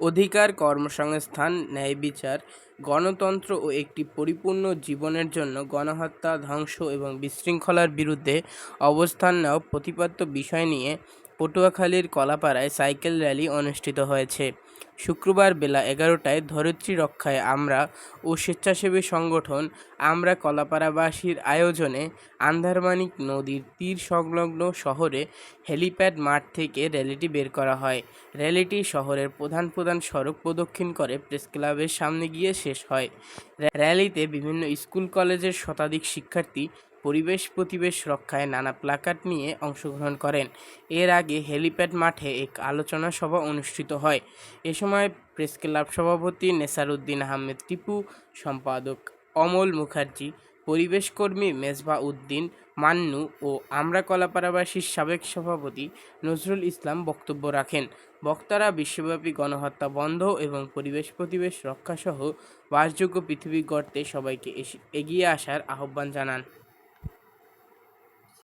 অধিকার কর্মসংস্থান, ন্যায় বিচার, গণতন্ত্র ও একটি পরিপূর্ণ জীবনের জন্য গণহত্যা, ধ্বংস এবং বিশৃঙ্খলার বিরুদ্ধে অবস্থান নেওয়া প্রতিপাদ্য বিষয় নিয়ে পটুয়াখালীর কলাপাড়ায় সাইকেল র্যালি অনুষ্ঠিত হয়েছে। শুক্রবার বেলা এগারোটায় ধরিত্রী রক্ষায় আমরা ও স্বেচ্ছাসেবী সংগঠন আমরা কলাপাড়াবাসীর আয়োজনে আন্ধারমানিক নদীর তীর সংলগ্ন শহরে হেলিপ্যাড মাঠ থেকে র্যালিটি বের করা হয়। র্যালিটি শহরের প্রধান প্রধান সড়ক প্রদক্ষিণ করে প্রেসক্লাবের সামনে গিয়ে শেষ হয়। র্যালিতে বিভিন্ন স্কুল, কলেজের শতাধিক শিক্ষার্থী পরিবেশ প্রতিবেশ রক্ষায় নানা প্লাকার্ড নিয়ে অংশগ্রহণ করেন। এর আগে হেলিপ্যাড মাঠে এক আলোচনা সভা অনুষ্ঠিত হয়। এ সময় প্রেস ক্লাব সভাপতি নেসারউদ্দিন আহমেদ টিপু, সম্পাদক অমল মুখার্জি পরিবেশকর্মী মেজবা উদ্দিন মান্নু ও আমরা কলাপাড়াবাসীর সাবেক সভাপতি নজরুল ইসলাম বক্তব্য রাখেন। বক্তারা বিশ্বব্যাপী গণহত্যা বন্ধ এবং পরিবেশ প্রতিবেশ রক্ষাসহ বাসযোগ্য পৃথিবী গড়তে সবাইকে এগিয়ে আসার আহ্বান জানান।